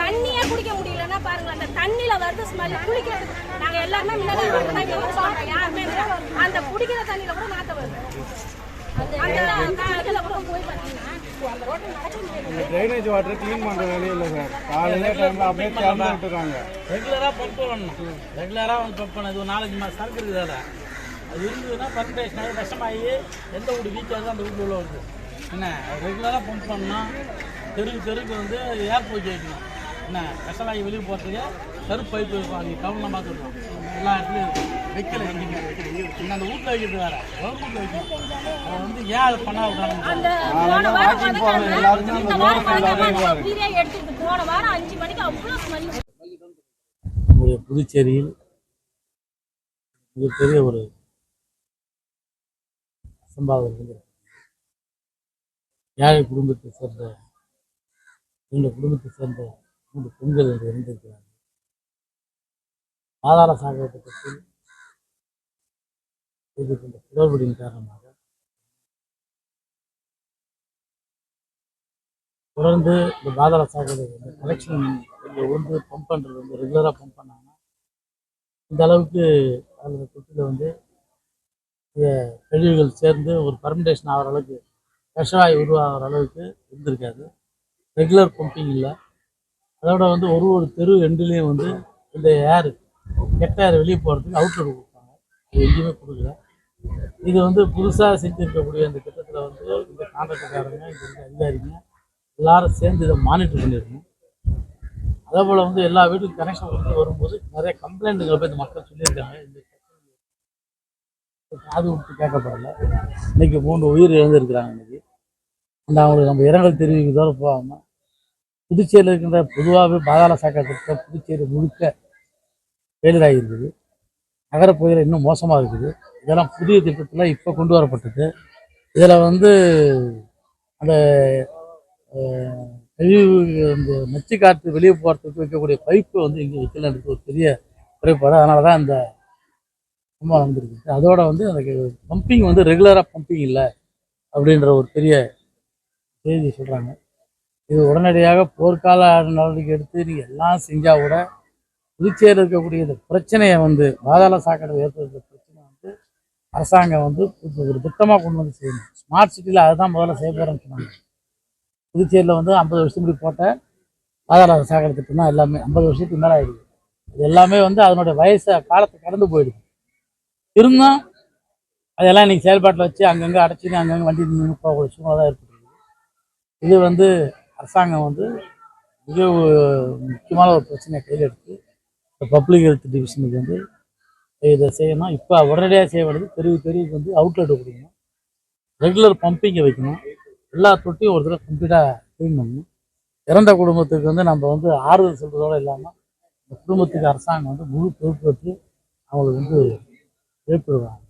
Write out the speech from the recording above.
தண்ணியே குடிக்க முடியலன்னா பாருங்க அந்த தண்ணியில வருது ஸ்மெல் குளிக்கிறது நாங்க எல்லாருமே சொல்றோம் யாருமே அந்த குடிக்கிற தண்ணியில கூட நாத்த வருது. க்ளீன் பண்ற வேலையே இல்லை சார். காலையில டைம்ல அப்படியே திறந்து விட்டுறாங்க. ஒரு நாலஞ்சு மாசம் சரக்கு இருக்குது அது இருந்ததுன்னா பர்சன்டேஜ் கஷ்டமாகி எந்த வீடு வீக்காக அந்த வீட்டில் உள்ள வருது. என்ன ரெகுலராக பம்ப் பண்ணணும் தெருக்கு தெருக்கு வந்து ஏர் போய் வைக்கணும் என்ன விஷமாகி வெளியே போகிறதுக்கு கருப்பு பைப்பு இருக்கும் அது கவனம் பார்த்துருக்கோம் எல்லா இடத்துலையும் இருக்கும். வைக்கல எங்கேயுமே அந்த வீட்டில் வைக்கிறது வேற. கவர்மெண்ட்டில் வைக்கணும் அதை வந்து ஏன் அதை பண்ண விடுறாங்க அந்த போன வாரம் பார்த்தீங்கன்னா, இந்த வாரம் ஏழை குடும்பத்தை சேர்ந்த எங்கள் குடும்பத்தை சேர்ந்த மூன்று பெண்கள் என்று இருந்திருக்கிறார்கள். ஆதார சாகரத்தை பற்றி செய்து கொண்ட குளறுபடியின் காரணமாக தொடர்ந்து இந்த பாதாள சாக்கடை வந்து கலெக்ஷன் இங்கே வந்து பம்ப் பண்ணுறது வந்து ரெகுலராக பம்ப் பண்ணாங்கன்னா இந்த அளவுக்கு அதில் தொட்டியில் வந்து கழிவுகள் சேர்ந்து ஒரு பர்மெண்டேஷன் ஆகிற அளவுக்கு விஷவாயு உருவாகிற அளவுக்கு இருந்திருக்காது. ரெகுலர் பம்பிங் இல்லை. அதோட வந்து ஒரு ஒரு தெரு எண்டுலேயும் வந்து இந்த ஏர் கெட்ட ஏர் வெளியே போகிறதுக்கு அவுட்லெட் கொடுப்பாங்க. அது எங்கேயுமே கொடுக்கல. இது வந்து புதுசாக செஞ்சுருக்கக்கூடிய இந்த திட்டத்தில் வந்து இந்த கான்ட்ராக்டர்காரங்க இங்கே இருக்க அதிகாரிங்க எல்லாரும் சேர்ந்து இதை மானிட்டர் பண்ணியிருக்கணும் அதே போல் வந்து எல்லா வீட்டுக்கும் கனெக்ஷன் கொடுத்து வரும்போது நிறைய கம்ப்ளைண்ட்டுகளை போய் இந்த மக்கள் சொல்லியிருக்காங்க. இந்த காது விட்டு கேட்கப்படலை. இன்னைக்கு மூன்று உயிர் இழந்திருக்கிறாங்க இன்றைக்கி அந்த அவங்களுக்கு நம்ம இரங்கல் தெரிவிக்கிறதோடு போகாமல் புதுச்சேரியில் இருக்கின்ற பொதுவாகவே பாதாள சாக்கடை திட்டம் புதுச்சேரி முழுக்க ஃபெயிலியர் ஆகியிருக்குது நகரப்பகுதியில் இன்னும் மோசமாக இருக்குது. இதெல்லாம் புதிய திட்டத்தில் இப்போ கொண்டு வரப்பட்டது. இதில் வந்து அந்த கழிவு இந்த நச்சு காற்று வெளியே போகிறதுக்கு வைக்கக்கூடிய பைப்பு வந்து இங்கே வைக்கலன்றது ஒரு பெரிய குறைபாடு. அதனால தான் இந்த சம்பவம் நடந்திருக்கு அதோட வந்து அந்த பம்பிங் வந்து ரெகுலராக பம்பிங் இல்லை அப்படின்ற ஒரு பெரிய செய்தி சொல்கிறாங்க இது உடனடியாக போர்க்கால நடவடிக்கை எடுத்து நீங்கள் எல்லாம் செஞ்சால் கூட புதுச்சேரியில் இருக்கக்கூடிய இந்த பிரச்சனையை வந்து பாதாள சாக்கடை ஏற்படுத்த பிரச்சனை வந்து அரசாங்கம் வந்து ஒரு திட்டமாக கொண்டு வந்து செய்யணும். ஸ்மார்ட் சிட்டியில் அதுதான் முதல்ல செய்ய போகிறேன்னு சொன்னாங்க. புதுச்சேரியில் வந்து ஐம்பது வருஷம் முடி போட்ட பாதாள சாக்கடை திட்டம் தான் எல்லாமே. ஐம்பது வருஷத்துக்கு மேலே ஆயிடுது. இது எல்லாமே வந்து அதனுடைய வயசை காலத்தை கடந்து போயிடுது. இருந்தும் அதெல்லாம் இன்னைக்கு செயல்பாட்டில் வச்சு அங்கங்கே அடைச்சின்னு அங்கங்கே வண்டி நின்று போகக்கூடிய சூழ்நிலை தான் இருக்குது இது வந்து அரசாங்கம் வந்து மிக ஒரு முக்கியமான ஒரு பிரச்சனையை கையில் எடுத்து இந்த பப்ளிக் ஹெல்த் டிவிஷனுக்கு வந்து இதை செய்யணும். இப்போ உடனடியாக செய்ய வேண்டியது தெருவு தெருவுக்கு வந்து அவுட்லெட் கொடுக்கணும். ரெகுலர் பம்பிங்கை வைக்கணும். எல்லா தொட்டியும் ஒரு தடவை கம்ப்ளீட்டாக க்ளீன் பண்ணணும். இறந்த குடும்பத்துக்கு வந்து நம்ம வந்து ஆறுதல் சொல்கிறதோடு இல்லாமல் இந்த குடும்பத்துக்கு அரசாங்கம் வந்து முழு பொறுப்பேற்று அவங்களுக்கு வந்து ஏற்படுவாங்க.